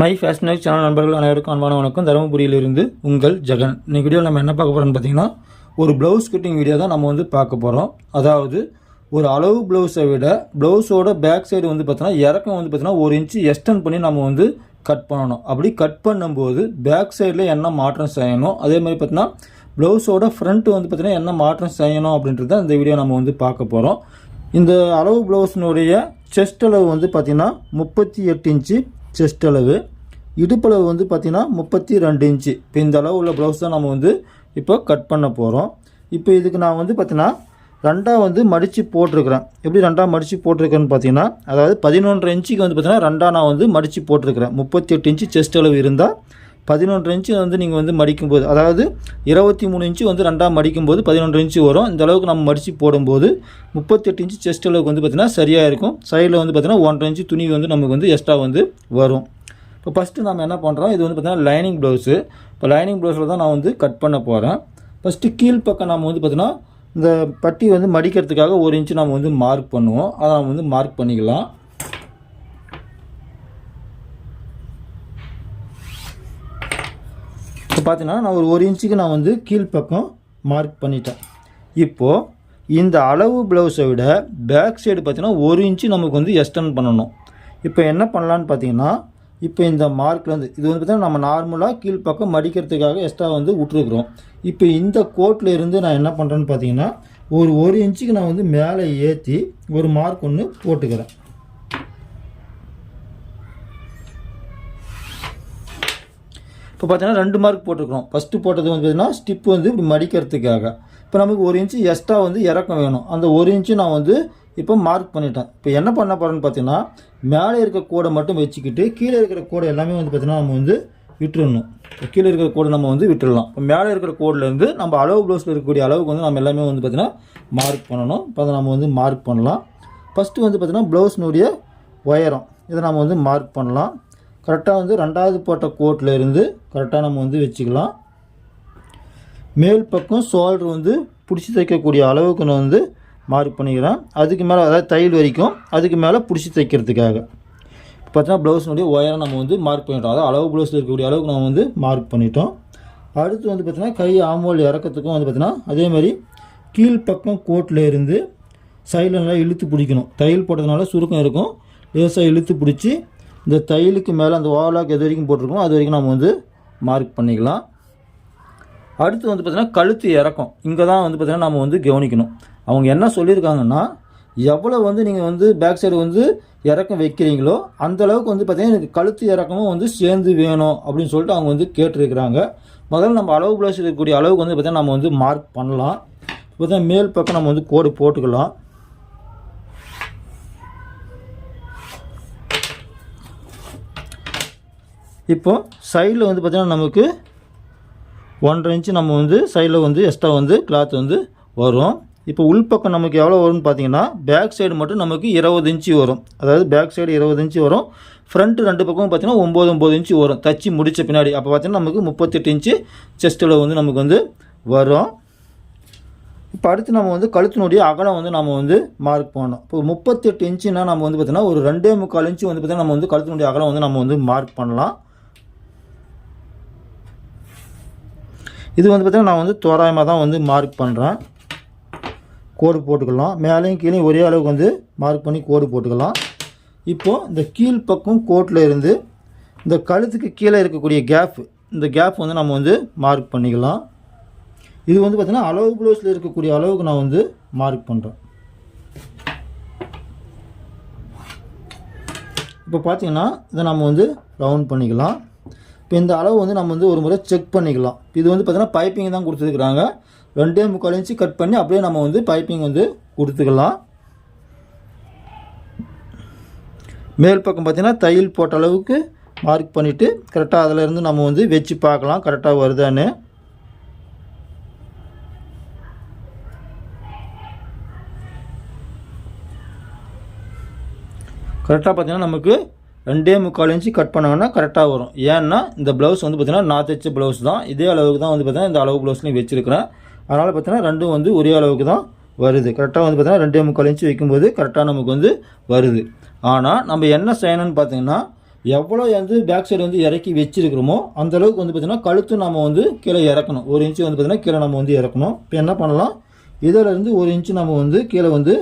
My fashion வைக் channel நண்பர்கள் அனைவருக்கும் அன்பான வணக்கம். தருமபுரியிலிருந்து உங்கள் ஜெகன். இன்னைக்கு வீடியோவில் நம்ம என்ன பார்க்க போகிறோம்னு பார்த்தீங்கன்னா ஒரு ப்ளவுஸ் கட்டிங் வீடியோ தான் நம்ம வந்து பார்க்க போகிறோம் அதாவது ஒரு அளவு ப்ளவுஸை விட ப்ளவுஸோட பேக் சைடு வந்து பார்த்தோன்னா இறக்கம் வந்து பார்த்தீங்கன்னா ஒரு இன்ச்சு எக்ஸ்டெண்ட் பண்ணி நம்ம வந்து கட் பண்ணணும். அப்படி கட் பண்ணும்போது பேக் சைடில் என்ன மாற்றம் செய்யணும்? அதே மாதிரி பார்த்தீங்கன்னா ப்ளவுஸோட ஃப்ரண்ட் வந்து பார்த்தீங்கன்னா என்ன மாற்றம் செய்யணும் அப்படின்றத இந்த வீடியோ நம்ம வந்து பார்க்க போகிறோம் இந்த அளவு ப்ளவுஸினுடைய செஸ்ட் அளவு வந்து பார்த்திங்கன்னா முப்பத்தி எட்டு இன்ச்சு செஸ்ட் அளவு. இடுப்பளவு வந்து பார்த்திங்கன்னா முப்பத்தி ரெண்டு இன்ச்சு. இப்போ இந்த அளவு உள்ள ப்ளவுஸ் தான் நம்ம வந்து இப்போ கட் பண்ண போகிறோம் இப்போ இதுக்கு நான் வந்து பார்த்திங்கன்னா ரெண்டாக வந்து மடித்து போட்டிருக்கிறேன். எப்படி ரெண்டாக மடித்து போட்டிருக்கேன்னு பார்த்தீங்கன்னா அதாவது பதினொன்றரை இன்ச்சுக்கு வந்து பார்த்தீங்கன்னா ரெண்டாக நான் வந்து மடித்து போட்டிருக்கிறேன். முப்பத்தி எட்டு இன்ச்சு செஸ்ட் அளவு இருந்தால் பதினொன்று இன்ச்சு வந்து நீங்கள் வந்து மடிக்கும்போது அதாவது இருபத்தி மூணு இன்ச்சு வந்து ரெண்டாக மடிக்கும்போது பதினொன்று இன்ச்சு வரும். இந்த அளவுக்கு நம்ம மடித்து போடும்போது முப்பத்தெட்டு இன்ச்சு செஸ்ட் அளவுக்கு வந்து பார்த்திங்கன்னா சரியாக இருக்கும். சைடில் வந்து பார்த்திங்கன்னா ஒன்றரை இன்ச்சு துணி வந்து நமக்கு வந்து எக்ஸ்ட்ரா வந்து வரும். இப்போ ஃபஸ்ட்டு நம்ம என்ன பண்ணுறோம் இது வந்து பார்த்திங்கன்னா லைனிங் ப்ளவுஸு இப்போ லைனிங் ப்ளவுஸில் தான் நான் வந்து கட் பண்ண போகிறேன் ஃபஸ்ட்டு கீழ்ப்பக்கம் நம்ம வந்து பார்த்திங்கன்னா இந்த பட்டி வந்து மடிக்கிறதுக்காக ஒரு இன்ச்சு நம்ம வந்து மார்க் பண்ணுவோம். அதை நம்ம வந்து மார்க் பண்ணிக்கலாம் இப்போ பார்த்தீங்கன்னா நான் ஒரு ஒரு இன்ச்சுக்கு நான் வந்து கீழ்ப்பக்கம் மார்க் பண்ணிட்டேன். இப்போது இந்த அளவு ப்ளவுஸை விட பேக் சைடு பார்த்தீங்கன்னா ஒரு இன்ச்சு நமக்கு வந்து எக்ஸ்டன் பண்ணணும். இப்போ என்ன பண்ணலான்னு பார்த்தீங்கன்னா இப்போ இந்த மார்க்லேருந்து இது வந்து பார்த்தீங்கன்னா நம்ம நார்மலாக கீழ்ப்பக்கம் மடிக்கிறதுக்காக எக்ஸ்ட்ரா வந்து விட்ருக்குறோம் இப்போ இந்த கோட்டில் இருந்து நான் என்ன பண்ணுறேன்னு பார்த்தீங்கன்னா ஒரு ஒரு இன்ச்சுக்கு நான் வந்து மேலே ஏற்றி ஒரு மார்க் ஒன்று போட்டுக்கிறேன். இப்போ பார்த்தீங்கன்னா ரெண்டு மார்க் போட்டிருக்கிறோம். ஃபஸ்ட்டு போட்டது வந்து பார்த்தீங்கன்னா ஸ்டிப் வந்து இப்படி மடிக்கிறதுக்காக. இப்போ நமக்கு ஒரு இன்ச்சு எக்ஸ்ட்ரா வந்து இறக்கம் வேணும். அந்த ஒரு இன்ச்சு நான் வந்து இப்போ மார்க் பண்ணிட்டேன். இப்போ என்ன பண்ண போகிறேன்னு பார்த்தீங்கன்னா மேலே இருக்க கோடை மட்டும் வச்சுக்கிட்டு கீழே இருக்கிற கோடை எல்லாமே வந்து பார்த்திங்கன்னா நம்ம வந்து விட்டுறணும். இப்போ கீழே இருக்கிற கூடை நம்ம வந்து விட்டுடலாம் இப்போ மேலே இருக்கிற கோட்லேருந்து நம்ம அளவு ப்ளவுஸில் இருக்கக்கூடிய அளவுக்கு வந்து நம்ம எல்லாமே வந்து பார்த்திங்கன்னா மார்க் பண்ணணும். இப்போ அதை நம்ம வந்து மார்க் பண்ணலாம். ஃபஸ்ட்டு வந்து பார்த்திங்கன்னா ப்ளவுஸ்னுடைய உயரம். இதை நம்ம வந்து மார்க் பண்ணலாம். கரெக்டாக வந்து ரெண்டாவது போட்ட கோட்டில் இருந்து கரெக்டாக நம்ம வந்து வச்சுக்கலாம். மேல் பக்கம் ஷோல்டர் வந்து பிடிச்சி தைக்கக்கூடிய அளவுக்கு நான் வந்து மார்க் பண்ணிக்கிறேன். அதுக்கு மேலே அதாவது தையல் வரைக்கும் அதுக்கு மேலே பிடிச்சி தைக்கிறதுக்காக. பார்த்தீங்கன்னா ப்ளவுஸ்னுடைய ஒயரை நம்ம வந்து மார்க் பண்ணிட்டோம். அதாவது அளவு ப்ளவுஸில் இருக்கக்கூடிய அளவுக்கு நம்ம வந்து மார்க் பண்ணிட்டோம். அடுத்து வந்து பார்த்திங்கன்னா கை ஆமோல் இறக்கத்துக்கும் வந்து பார்த்திங்கன்னா அதே மாதிரி கீழ்ப்பக்கம் கோட்டில் இருந்து சைடில் நல்லா இழுத்து பிடிக்கணும். தையல் போட்டதுனால சுருக்கம் இருக்கும். லேசாக இழுத்து பிடிச்சி இந்த தையலுக்கு மேலே அந்த ஓவலாக் எது வரைக்கும் போட்டிருக்கோம் அது வரைக்கும் நம்ம வந்து மார்க் பண்ணிக்கலாம். அடுத்து வந்து பார்த்திங்கன்னா கழுத்து இறக்கம். இங்கே தான் வந்து பார்த்திங்கன்னா நம்ம வந்து கவனிக்கணும். அவங்க என்ன சொல்லியிருக்காங்கன்னா எவ்வளோ வந்து நீங்கள் வந்து பேக் சைடு வந்து இறக்கம் வைக்கிறீங்களோ அந்தளவுக்கு வந்து பார்த்திங்கன்னா எனக்கு கழுத்து இறக்கமும் வந்து சேர்ந்து வேணும் அப்படின்னு சொல்லிட்டு அவங்க வந்து கேட்டிருக்கிறாங்க. முதல்ல நம்ம அளவு ப்ளஸ் இருக்கக்கூடிய அளவுக்கு வந்து பார்த்திங்கன்னா நம்ம வந்து மார்க் பண்ணலாம். பார்த்திங்கன்னா மேல் பக்கம் நம்ம வந்து கோடு போட்டுக்கலாம். இப்போ சைடில் வந்து பார்த்திங்கன்னா நமக்கு ஒன்றரை இன்ச்சு நம்ம வந்து சைடில் வந்து எக்ஸ்ட்ரா வந்து கிளாத் வந்து வரும். இப்போ உள்பக்கம் நமக்கு எவ்வளோ வரும்னு பார்த்தீங்கன்னா பேக் சைடு மட்டும் நமக்கு இருபது இன்ச்சு வரும். அதாவது பேக் சைடு இருபது இன்ச்சு வரும். ஃப்ரண்ட் ரெண்டு பக்கமும் பார்த்தீங்கன்னா ஒம்பது ஒம்பது இன்ச்சு வரும். தச்சு முடித்த பின்னாடி. அப்போ பார்த்தீங்கன்னா நமக்கு முப்பத்தெட்டு இன்ச்சு செஸ்ட்டில் வந்து நமக்கு வந்து வரும். இப்போ அடுத்து நம்ம வந்து கழுத்தினுடைய அகலம் வந்து நம்ம வந்து மார்க் பண்ணணும். இப்போ முப்பத்தெட்டு இன்ச்சுன்னா நம்ம வந்து பார்த்தீங்கன்னா ஒரு ரெண்டே முக்கால் இன்ச்சு வந்து பார்த்தீங்கன்னா நம்ம வந்து கழுத்தினுடைய அகலம் வந்து நம்ம வந்து மார்க் பண்ணலாம். இது வந்து பார்த்திங்கன்னா நான் வந்து தோராயமாக தான் வந்து மார்க் பண்ணுறேன் கோடு போட்டுக்கலாம். மேலேயும் கீழே ஒரே அளவுக்கு வந்து மார்க் பண்ணி கோடு போட்டுக்கலாம். இப்போது இந்த கீழ் பக்கம் கோட்டில் இருந்து இந்த கழுத்துக்கு கீழே இருக்கக்கூடிய கேப் இந்த கேப் வந்து நம்ம வந்து மார்க் பண்ணிக்கலாம். இது வந்து பார்த்திங்கன்னா அளவு ப்ளவுஸில் இருக்கக்கூடிய அளவுக்கு நான் வந்து மார்க் பண்ணுறேன் இப்போ பார்த்தீங்கன்னா இதை நம்ம வந்து ரவுண்ட் பண்ணிக்கலாம். இப்போ இந்த அளவு வந்து நம்ம வந்து ஒரு முறை செக் பண்ணிக்கலாம். இது வந்து பார்த்தீங்கன்னா பைப்பிங் தான் கொடுத்துருக்குறாங்க. ரெண்டே முக்கால் இன்ச்சு கட் பண்ணி அப்படியே நம்ம வந்து பைப்பிங் வந்து கொடுத்துக்கலாம். மேல் பக்கம் பார்த்தீங்கன்னா தையல் போட்ட அளவுக்கு மார்க் பண்ணிவிட்டு கரெக்டாக அதிலேருந்து நம்ம வந்து வச்சு பார்க்கலாம். கரெக்டாக வருதான்னு. கரெக்டாக பார்த்தீங்கன்னா நமக்கு ரெண்டே முக்கால் இன்ச்சு கட் பண்ணாங்கன்னா கரெக்டாக வரும். ஏன்னா இந்த ப்ளவுஸ் வந்து பார்த்திங்கன்னா நான் தைச்ச ப்ளவுஸ் தான். இதே அளவுக்கு தான் வந்து பார்த்திங்கன்னா இந்த அளவு ப்ளவுஸ்லையும் வச்சுருக்கிறேன். அதனால் பார்த்தீங்கன்னா ரெண்டும் வந்து ஒரே அளவுக்கு தான் வருது. கரெக்டாக வந்து பார்த்திங்கன்னா ரெண்டே முக்கால் இன்ச்சு வைக்கும்போது கரெக்டாக நமக்கு வந்து வருது. ஆனால் நம்ம என்ன செய்யணும்னு பார்த்தீங்கன்னா எவ்வளோ வந்து பேக் சைடு வந்து இறக்கி வச்சிருக்கிறோமோ அந்த அளவுக்கு வந்து பார்த்திங்கன்னா கழுத்து நம்ம வந்து கீழே இறக்கணும். ஒரு இன்ச்சு வந்து பார்த்திங்கன்னா கீழே நம்ம வந்து இறக்கணும். இப்போ என்ன பண்ணலாம்? இதிலேருந்து ஒரு இன்ச்சு நம்ம வந்து கீழே வந்து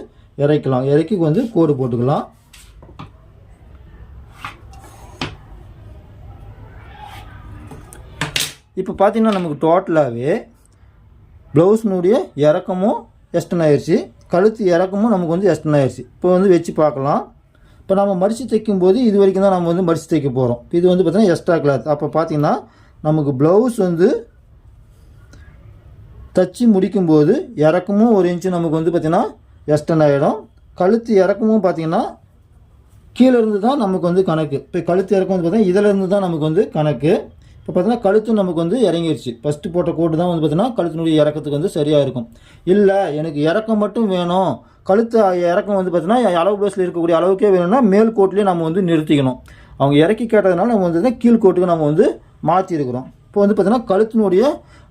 இறக்கலாம். இறக்கி வந்து கோடு போட்டுக்கலாம். இப்போ பார்த்திங்கன்னா நமக்கு டோட்டலாகவே ப்ளவுஸ்னுடைய இறக்கமும் எஸ்டன் ஆயிடுச்சு கழுத்து இறக்கமும் நமக்கு வந்து எஸ்டன் ஆயிடுச்சு இப்போ வந்து வச்சு பார்க்கலாம். இப்போ நம்ம மடித்து தைக்கும்போது இது வரைக்கும் தான் நம்ம வந்து மடித்து தைக்க போகிறோம் இது வந்து பார்த்திங்கன்னா எக்ஸ்ட்ரா கிளாத் அப்போ பார்த்தீங்கன்னா நமக்கு ப்ளவுஸ் வந்து தச்சு முடிக்கும்போது இறக்கமும் ஒரு இன்ச்சு நமக்கு வந்து பார்த்திங்கன்னா எஸ்டன் ஆகிடும் கழுத்து இறக்கமும் பார்த்தீங்கன்னா கீழே இருந்து தான் நமக்கு வந்து கணக்கு. இப்போ கழுத்து இறக்கம் வந்து பார்த்திங்கன்னா இதிலேருந்து தான் நமக்கு வந்து கணக்கு. இப்போ பார்த்தீங்கன்னா கழுத்து நமக்கு வந்து இறங்கிருச்சு. ஃபஸ்ட்டு போட்ட கோட்டு தான் வந்து பார்த்தீங்கன்னா கழுத்தினுடைய இறக்கத்துக்கு வந்து சரியாக இருக்கும். இல்லை எனக்கு இறக்கம் மட்டும் வேணும். கழுத்து இறக்கம் வந்து பார்த்தீங்கன்னா அளவு ப்ளவுஸில் இருக்கக்கூடிய அளவுக்கே வேணும்னா மேல் கோட்லேயே நம்ம வந்து நிறுத்திக்கணும். அவங்க இறக்கி கேட்டதுனால நம்ம வந்து கீழ் கோட்டுக்கு நம்ம வந்து மாற்றிருக்கிறோம் இப்போ வந்து பார்த்தீங்கன்னா கழுத்தினுடைய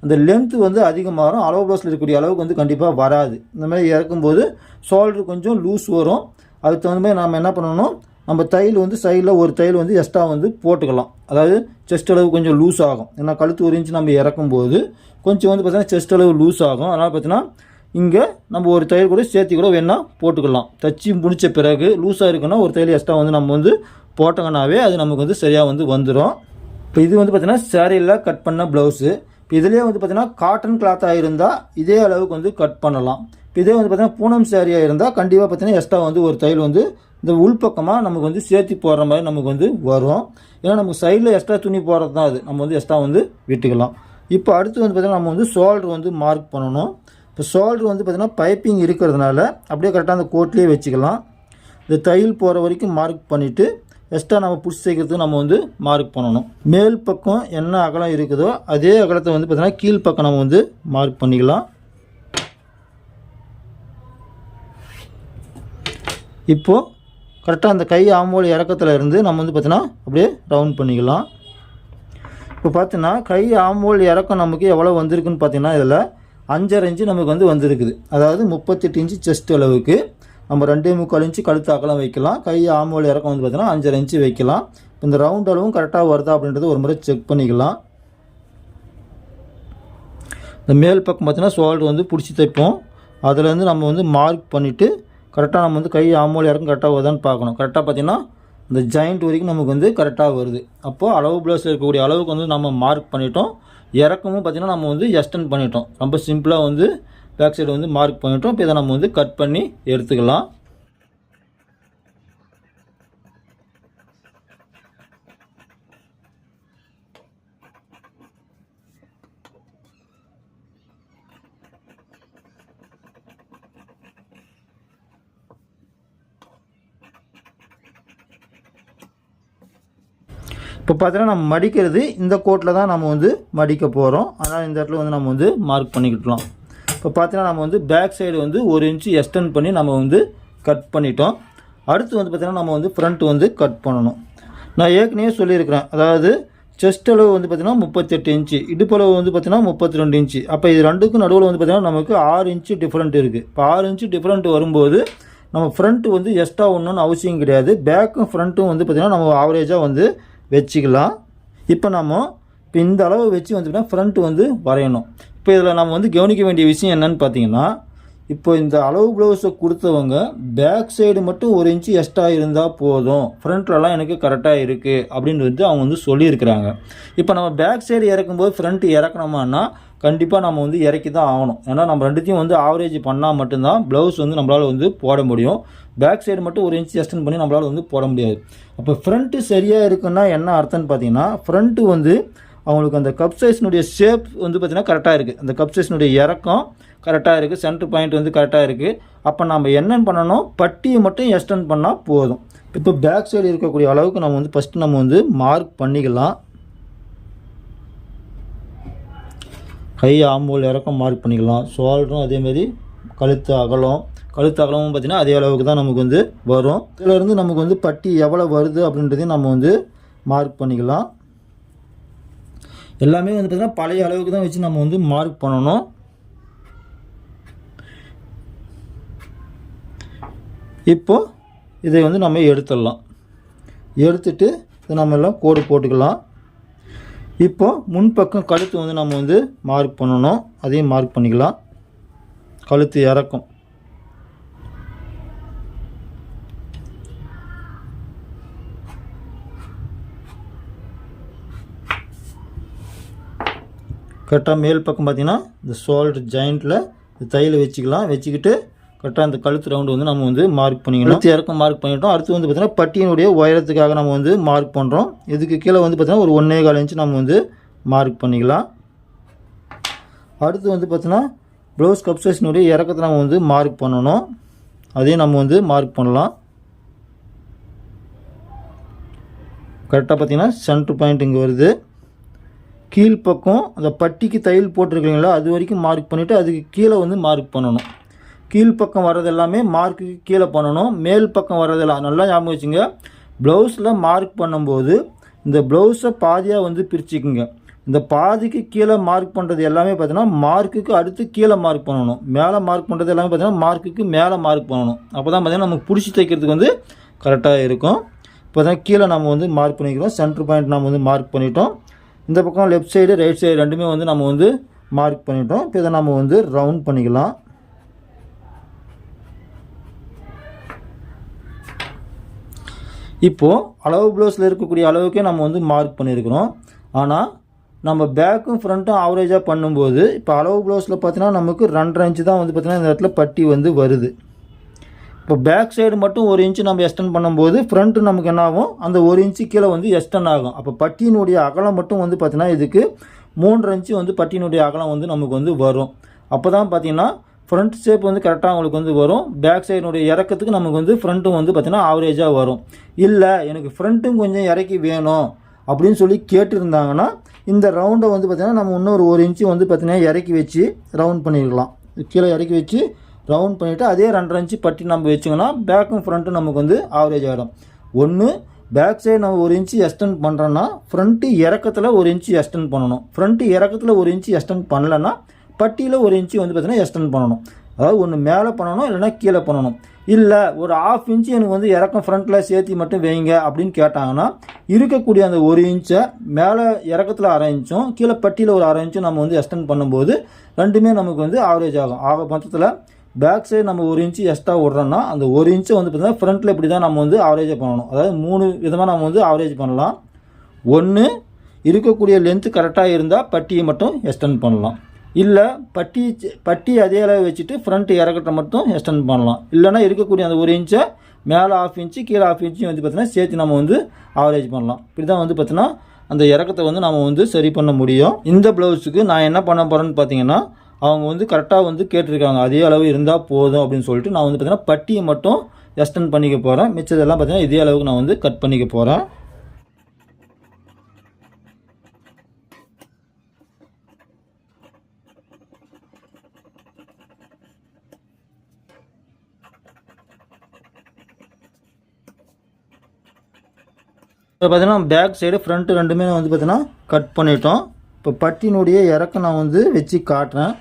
அந்த லென்த்து வந்து அதிகமாகும் அளவு ப்ளவுஸில் இருக்கக்கூடிய அளவுக்கு வந்து கண்டிப்பாக வராது. இந்த மாதிரி இறக்கும்போது ஷோல்டர் கொஞ்சம் லூஸ் வரும். அதுக்கு தகுந்த மாதிரி நம்ம என்ன பண்ணணும்? நம்ம தையல் வந்து சைடில் ஒரு தையல் வந்து எக்ஸ்ட்ரா வந்து போட்டுக்கலாம். அதாவது செஸ்ட் அளவு கொஞ்சம் லூஸ் ஆகும். ஏன்னா கழுத்து ஒரு இன்ச்சு நம்ம இறக்கும்போது கொஞ்சம் வந்து பார்த்தீங்கன்னா செஸ்ட் அளவு லூஸ் ஆகும். அதனால் பார்த்தீங்கன்னா இங்கே நம்ம ஒரு தையல் கூட சேர்த்து கூட வேணால் போட்டுக்கலாம். தச்சு முடித்த பிறகு லூஸாக இருக்குன்னா ஒரு தையல் எக்ஸ்ட்ரா வந்து நம்ம வந்து போட்டோங்கனாவே அது நமக்கு வந்து சரியாக வந்து வந்துடும் இப்போ இது வந்து பார்த்தீங்கன்னா சேரீயில் கட் பண்ண ப்ளவுஸு இப்போ இதுலேயே வந்து பார்த்திங்கன்னா காட்டன் கிளாத்தாக இருந்தால் இதே அளவுக்கு வந்து கட் பண்ணலாம். இப்போ இதே வந்து பார்த்தீங்கன்னா பூனம் சேரீயாக இருந்தால் கண்டிப்பாக பார்த்தீங்கன்னா எக்ஸ்ட்ரா வந்து ஒரு தையல் வந்து இந்த உள்பக்கமாக நமக்கு வந்து சேர்த்து போடுற மாதிரி நமக்கு வந்து வரும். ஏன்னா நமக்கு சைடில் எக்ஸ்ட்ரா துணி போடுறது தான் அது. நம்ம வந்து எக்ஸ்ட்ரா வந்து விட்டுக்கலாம். இப்போ அடுத்து வந்து பார்த்திங்கன்னா நம்ம வந்து ஷோல்டர் வந்து மார்க் பண்ணணும். இப்போ ஷோல்டர் வந்து பார்த்திங்கன்னா பைப்பிங் இருக்கிறதுனால அப்படியே கரெக்டாக அந்த கோட்லேயே வச்சுக்கலாம். இந்த தையல் போகிற வரைக்கும் மார்க் பண்ணிவிட்டு எக்ஸ்ட்ரா நம்ம பிடிச்சி செய்கிறதுக்கு நம்ம வந்து மார்க் பண்ணணும். மேல் பக்கம் என்ன அகலம் இருக்குதோ அதே அகலத்தை வந்து பார்த்திங்கன்னா கீழ் பக்கம் நம்ம வந்து மார்க் பண்ணிக்கலாம். இப்போது கரெக்டாக அந்த கை ஆம்போல் இறக்கத்தில் இருந்து நம்ம வந்து பார்த்தீங்கன்னா அப்படியே ரவுண்ட் பண்ணிக்கலாம். இப்போ பார்த்தீங்கன்னா கை ஆம்போல் இறக்கம் நமக்கு எவ்வளோ வந்திருக்குன்னு பார்த்தீங்கன்னா இதில் அஞ்சரை இன்ச்சு நமக்கு வந்து வந்திருக்குது. அதாவது முப்பத்தெட்டு இன்ச்சு செஸ்ட் அளவுக்கு நம்ம ரெண்டே முக்கால் இன்ச்சு கழுத்து அகலம் வைக்கலாம். கை ஆம்போல் இறக்கம் வந்து பார்த்தீங்கன்னா அஞ்சரை இன்ச்சு வைக்கலாம். இப்போ இந்த ரவுண்ட் அளவும் கரெக்டாக வருதா அப்படின்றது ஒரு முறை செக் பண்ணிக்கலாம். இந்த மேல் பக்கம் பார்த்தீங்கன்னா ஷோல்டர் வந்து பிடிச்சி தைப்போம். அதுலேருந்து நம்ம வந்து மார்க் பண்ணிவிட்டு கரெக்டாக நம்ம வந்து கை ஆமூல் இறக்கும் கரெக்டாக வருதான்னு பார்க்கணும். கரெக்டாக பார்த்தீங்கன்னா இந்த ஜாயிண்ட் வரைக்கும் நமக்கு வந்து கரெக்டாக வருது. அப்போது அளவு ப்ளவுஸில் இருக்கக்கூடிய அளவுக்கு வந்து நம்ம மார்க் பண்ணிட்டோம். இறக்கமும் பார்த்திங்கன்னா நம்ம வந்து எக்ஸ்டெண்ட் பண்ணிட்டோம். ரொம்ப சிம்பிளாக வந்து பேக் சைடு வந்து மார்க் பண்ணிட்டோம். இப்போ இதை நம்ம வந்து கட் பண்ணி எடுத்துக்கலாம். இப்போ பார்த்தீங்கன்னா நம்ம மடிக்கிறது இந்த கோட்டில் தான் நம்ம வந்து மடிக்க போகிறோம். அதனால் இந்த இடத்துல வந்து நம்ம வந்து மார்க் பண்ணிக்கிட்டலாம் இப்போ பார்த்தீங்கன்னா நம்ம வந்து பேக் சைடு வந்து ஒரு இன்ச்சு எக்ஸ்டெண்ட் பண்ணி நம்ம வந்து கட் பண்ணிட்டோம். அடுத்து வந்து பார்த்திங்கன்னா நம்ம வந்து ஃப்ரண்ட் வந்து கட் பண்ணணும். நான் ஏற்கனவே சொல்லியிருக்கிறேன். அதாவது செஸ்ட் அளவு வந்து பார்த்திங்கன்னா முப்பத்தெட்டு இன்ச்சு இடுப்பளவு வந்து பார்த்திங்கன்னா முப்பத்தி ரெண்டு இன்ச்சு அப்போ இது ரெண்டுக்கும் நடுவில் வந்து பார்த்திங்கன்னா நமக்கு ஆறு இன்ச்சு டிஃப்ரெண்ட் இருக்குது இப்போ ஆறு இன்ச்சு டிஃப்ரெண்ட் வரும்போது நம்ம ஃப்ரண்ட் வந்து எக்ஸ்ட்ரா ஒன்றுன்னு அவசியம் கிடையாது. பேக்கும் ஃப்ரண்ட்டும் வந்து பார்த்திங்கன்னா நம்ம ஆவரேஜாக வந்து வச்சுக்கலாம். இப்போ நம்ம இப்போ இந்த அளவு வச்சு வந்துட்டுனா ஃப்ரண்ட் வந்து வரையணும். இப்போ இதில் நம்ம வந்து கவனிக்க வேண்டிய விஷயம் என்னென்னு பார்த்தீங்கன்னா இப்போ இந்த அளவு ப்ளவுஸை கொடுத்தவங்க பேக் சைடு மட்டும் ஒரு இன்ச்சு எக்ஸ்ட்ரா இருந்தால் போதும். ஃப்ரண்ட்லலாம் எனக்கு கரெக்டாக இருக்குது அப்படின்னு வந்து அவங்க வந்து சொல்லியிருக்கிறாங்க. இப்போ நம்ம பேக் சைடு இறக்கும்போது ஃப்ரண்ட் இறக்கணுமான்னா கண்டிப்பாக நம்ம வந்து இறக்கி தான் ஆகணும். ஏன்னா நம்ம ரெண்டுத்தையும் வந்து ஆவரேஜ் பண்ணால் மட்டும்தான் ப்ளவுஸ் வந்து நம்மளால் வந்து போட முடியும். பேக் சைடு மட்டும் ஒரு இன்ச் எக்ஸ்டன் பண்ணி நம்மளால் வந்து போட முடியாது. அப்போ ஃப்ரண்ட்டு சரியாக இருக்குன்னா என்ன அர்த்தம்னு பார்த்தீங்கன்னா ஃப்ரண்ட்டு வந்து அவங்களுக்கு அந்த கப் சைஸ்னுடைய ஷேப் வந்து பார்த்திங்கன்னா கரெக்டாக இருக்குது அந்த கப் சைஸ்னுடைய இறக்கம் கரெக்டாக இருக்குது சென்டர் பாயிண்ட் வந்து கரெக்டாக இருக்குது அப்போ நம்ம என்னென்னு பண்ணணும்? பட்டியை மட்டும் எக்ஸ்டெண்ட் பண்ணால் போதும். இப்போ பேக் சைடு இருக்கக்கூடிய அளவுக்கு நம்ம வந்து ஃபஸ்ட்டு நம்ம வந்து மார்க் பண்ணிக்கலாம். கை ஆம்பூல் இறக்கம் மார்க் பண்ணிக்கலாம். ஷோல்டரும் அதேமாரி கழுத்து அகலம். கழுத்து அகலமும் பார்த்திங்கன்னா அதே அளவுக்கு தான் நமக்கு வந்து வரும். இதிலேருந்து நமக்கு வந்து பட்டி எவ்வளோ வருது அப்படின்றதையும் நம்ம வந்து மார்க் பண்ணிக்கலாம். எல்லாமே வந்து பார்த்திங்கன்னா பழைய அளவுக்கு தான் வச்சு நம்ம வந்து மார்க் பண்ணணும். இப்போ இதை வந்து நம்ம எடுத்துடலாம். எடுத்துட்டு இதை நம்ம எல்லாம் கோடு போட்டுக்கலாம். இப்போது முன்பக்கம் கழுத்து வந்து நம்ம வந்து மார்க் பண்ணணும். அதையும் மார்க் பண்ணிக்கலாம். கழுத்து இறக்கும். கரெக்டாக மேல் பக்கம் பார்த்தீங்கன்னா இந்த ஷோல்டர் ஜாயிண்ட்டில் இந்த தையலை வச்சுக்கலாம். வச்சுக்கிட்டு கரெக்டாக அந்த கழுத்து ரவுண்டு வந்து நம்ம வந்து மார்க் பண்ணிக்கணும். அடுத்து இறக்கம் மார்க் பண்ணிட்டோம். அடுத்து வந்து பார்த்திங்கன்னா பட்டியினுடைய உயரத்துக்காக நம்ம வந்து மார்க் பண்ணுறோம் இதுக்கு கீழே வந்து பார்த்திங்கன்னா ஒரு ஒன்றே கால் இன்ச்சு நம்ம வந்து மார்க் பண்ணிக்கலாம். அடுத்து வந்து பார்த்திங்கன்னா ப்ளவுஸ் கப்சைஸ்னுடைய இறக்கத்தை நம்ம வந்து மார்க் பண்ணணும். அதையும் நம்ம வந்து மார்க் பண்ணலாம். கரெக்டாக பார்த்தீங்கன்னா சென்ட்ரு பாயிண்ட் இங்கே வருது. கீழ்ப்பக்கம் அந்த பட்டிக்கு தையல் போட்டிருக்கீங்களா அது வரைக்கும் மார்க் பண்ணிவிட்டு அதுக்கு கீழே வந்து மார்க் பண்ணணும். கீழ்ப்பக்கம் வர்றது எல்லாமே மார்க்குக்கு கீழே பண்ணணும். மேல் பக்கம் வர்றதெல்லாம் நல்லா ஞாபகம் வச்சுங்க. ப்ளவுஸில் மார்க் பண்ணும்போது இந்த ப்ளவுஸை பாதியாக வந்து பிரிச்சுக்குங்க. இந்த பாதிக்கு கீழே மார்க் பண்ணுறது எல்லாமே பார்த்தீங்கன்னா மார்க்குக்கு அடுத்து கீழே மார்க் பண்ணணும். மேலே மார்க் பண்ணுறது எல்லாமே பார்த்தீங்கன்னா மார்க்குக்கு மேலே மார்க் பண்ணணும். அப்போ தான் பார்த்தீங்கன்னா நமக்கு பிடிச்சி தைக்கிறதுக்கு வந்து கரெக்டாக இருக்கும். இப்போ தான் கீழே நம்ம வந்து மார்க் பண்ணிக்கிறோம். சென்ட்ரு பாயிண்ட் நம்ம வந்து மார்க் பண்ணிட்டோம். இந்த பக்கம் லெஃப்ட் சைடு ரைட் சைடு ரெண்டுமே வந்து நம்ம வந்து மார்க் பண்ணிட்டோம். இப்போ இதை நம்ம வந்து ரவுண்ட் பண்ணிக்கலாம். இப்போது அளவு ப்ளவுஸில் இருக்கக்கூடிய அளவுக்கே நம்ம வந்து மார்க் பண்ணியிருக்கிறோம் ஆனால் நம்ம பேக்கும் ஃப்ரண்ட்டும் ஆவரேஜாக பண்ணும்போது இப்போ அளவு ப்ளவுஸில் பார்த்தீங்கன்னா நமக்கு ரெண்டரை இன்ச்சு தான் வந்து பார்த்திங்கன்னா இந்த இடத்துல பட்டி வந்து வருது. இப்போ பேக் சைடு மட்டும் ஒரு இன்ச்சு நம்ம எக்ஸ்டெண்ட் பண்ணும்போது ஃப்ரண்ட்டு நமக்கு என்ன ஆகும் அந்த ஒரு இன்ச்சு கீழே வந்து எக்ஸ்டெண்ட் ஆகும். அப்போ பட்டியினுடைய அகலம் மட்டும் வந்து பார்த்திங்கன்னா இதுக்கு மூன்றரை இன்ச்சு வந்து பட்டியினுடைய அகலம் வந்து நமக்கு வந்து வரும். அப்போ தான் பார்த்தீங்கன்னா ஃப்ரண்ட் ஷேப் வந்து கரெக்டாக உங்களுக்கு வந்து வரும். பேக் சைடினுடைய இறக்கத்துக்கு நமக்கு வந்து ஃப்ரண்ட்டும் வந்து பார்த்திங்கன்னா ஆவரேஜாக வரும். இல்லை எனக்கு ஃப்ரண்ட்டும் கொஞ்சம் இறக்கி வேணும் அப்படின்னு சொல்லி கேட்டிருந்தாங்கன்னா இந்த ரவுண்டை வந்து பார்த்திங்கன்னா நம்ம இன்னொரு ஒரு இன்ச்சு வந்து பார்த்திங்கன்னா இறக்கி வச்சு ரவுண்ட் பண்ணியிருக்கலாம் கீழே இறக்கி வச்சு ரவுண்ட் பண்ணிவிட்டு அதே ரெண்டரை இன்ச்சு பட்டி நம்ம வச்சிங்கன்னா பேக்கும் ஃப்ரண்ட்டும் நமக்கு வந்து ஆவரேஜ் ஆகிடும் ஒன்று பேக் சைடு நம்ம ஒரு இன்ச்சு எக்ஸ்டெண்ட் பண்ணுறோன்னா ஃப்ரண்ட்டு இறக்கத்தில் ஒரு இன்ச்சு எக்ஸ்டெண்ட் பண்ணணும். ஃப்ரண்ட்டு இறக்கத்தில் ஒரு இன்ச்சு எக்ஸ்டெண்ட் பண்ணலைன்னா பட்டியில் ஒரு இன்ச்சு வந்து பார்த்தீங்கன்னா எக்ஸ்டெண்ட் பண்ணணும். அதாவது ஒன்று மேலே பண்ணணும் இல்லைன்னா கீழே பண்ணணும். இல்லை ஒரு ஆஃப் இன்ச்சு எனக்கு வந்து இறக்கம் ஃப்ரண்ட்டில் சேர்த்தி மட்டும் வைங்க அப்படின்னு கேட்டாங்கன்னா இருக்கக்கூடிய அந்த ஒரு இன்ச்சை மேலே இறக்கத்தில் அரை இன்ச்சும் கீழே பட்டியில் ஒரு அரை இன்ச்சும் நம்ம வந்து எக்ஸ்டெண்ட் பண்ணும்போது ரெண்டுமே நமக்கு வந்து ஆவரேஜ் ஆகும். ஆக மொத்தத்தில் பேக் சைடு நம்ம ஒரு இன்ச்சு எக்ஸ்ட்ரா விட்றோன்னா அந்த ஒரு இன்ச்சை வந்து பார்த்திங்கன்னா ஃப்ரண்ட்டில் இப்படி தான் நம்ம வந்து ஆவரேஜாக பண்ணணும். அதாவது மூணு விதமாக நம்ம வந்து ஆவரேஜ் பண்ணலாம். ஒன்று இருக்கக்கூடிய லென்த்து கரெக்டாக இருந்தால் பட்டியை மட்டும் எக்ஸ்டெண்ட் பண்ணலாம். இல்லை பட்டி பட்டி அதே அளவு வச்சுட்டு ஃப்ரண்ட் இறக்கட்டை மட்டும் எக்ஸ்டெண்ட் பண்ணலாம். இல்லைனா இருக்கக்கூடிய அந்த ஒரு இன்ச்சை மேலே ஆஃப் இன்ச்சு கீழே ஆஃப் இன்ச்சு வந்து பார்த்திங்கன்னா சேர்த்து நம்ம வந்து ஆவரேஜ் பண்ணலாம். இப்படி தான் வந்து பார்த்திங்கன்னா அந்த இறக்கத்தை வந்து நம்ம வந்து சரி பண்ண முடியும். இந்த ப்ளவுஸுக்கு நான் என்ன பண்ண போகிறேன்னு பார்த்தீங்கன்னா அவங்க வந்து கரெக்டாக வந்து கேட்டிருக்காங்க. அதே அளவு இருந்தால் போதும் அப்படின்னு சொல்லிட்டு நான் வந்து பார்த்தீங்கன்னா பட்டியை மட்டும் எக்ஸ்டெண்ட் பண்ணிக்க போகிறேன் மிச்சதெல்லாம் பார்த்தீங்கன்னா இதே அளவுக்கு நான் வந்து கட் பண்ணிக்க போகிறேன் இப்போ பார்த்தீங்கன்னா பேக் சைடு ஃப்ரண்ட்டு ரெண்டுமே வந்து பார்த்தீங்கன்னா கட் பண்ணிட்டோம். இப்போ பட்டினுடைய இறக்கம் நான் வந்து வச்சு காட்டுறேன்.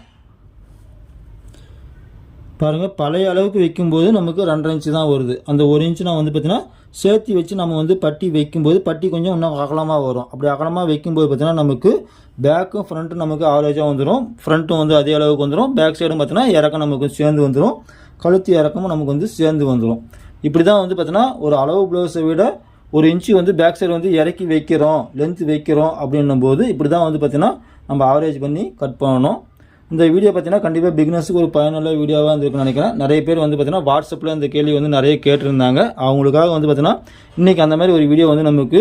பாருங்கள் பழைய அளவுக்கு வைக்கும்போது நமக்கு ரெண்டரை இன்ச்சு தான் வருது. அந்த ஒரு இன்ச்சு நான் வந்து பார்த்திங்கன்னா சேர்த்து வச்சு நம்ம வந்து பட்டி வைக்கும்போது பட்டி கொஞ்சம் இன்னும் அகலமாக வரும். அப்படி அகலமாக வைக்கும்போது பார்த்திங்கன்னா நமக்கு பேக்கும் ஃப்ரண்ட்டும் நமக்கு ஆவரேஜாக வந்துடும் ஃப்ரண்ட்டும் வந்து அதே அளவுக்கு வந்துடும் பேக் சைடும் பார்த்தீங்கன்னா இறக்கம் நமக்கு சேர்ந்து வந்துடும் கழுத்து இறக்கமும் நமக்கு வந்து சேர்ந்து வந்துடும் இப்படி தான் வந்து பார்த்தீங்கன்னா ஒரு அளவு ப்ளவுஸை விட ஒரு இன்ச்சு வந்து பேக் சைடு வந்து இறக்கி வைக்கிறோம் லென்த் வைக்கிறோம் அப்படின்னும் போது இப்படி தான் வந்து பார்த்திங்கன்னா நம்ம ஆவரேஜ் பண்ணி கட் பண்ணணும். இந்த வீடியோ பார்த்தீங்கன்னா கண்டிப்பாக பிக்னஸுக்கு ஒரு பயனுள்ள வீடியோவாக இருந்திருக்குன்னு நினைக்கிறேன். நிறைய பேர் வந்து பார்த்தீங்கன்னா வாட்ஸ்அப்பில் இந்த கேள்வி வந்து நிறைய கேட்டிருந்தாங்க. அவங்களுக்காக வந்து பார்த்தீங்கன்னா இன்றைக்கி அந்த மாதிரி ஒரு வீடியோ வந்து நமக்கு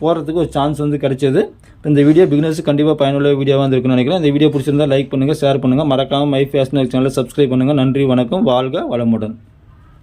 போகிறதுக்கு ஒரு சான்ஸ் வந்து கிடைச்சது. இந்த வீடியோ பிகினர்ஸுக்கு கண்டிப்பாக பயனுள்ள வீடியோவாக இருந்திருக்குன்னு நினைக்கிறேன். இந்த வீடியோ பிடிச்சிருந்தால் லைக் பண்ணுங்கள் ஷேர் பண்ணுங்கள் மறக்காமல் மை ஃபேஷன் சேனலை சப்ஸ்கிரைப் பண்ணுங்கள் நன்றி வணக்கம். வாழ்க வளமுடன்.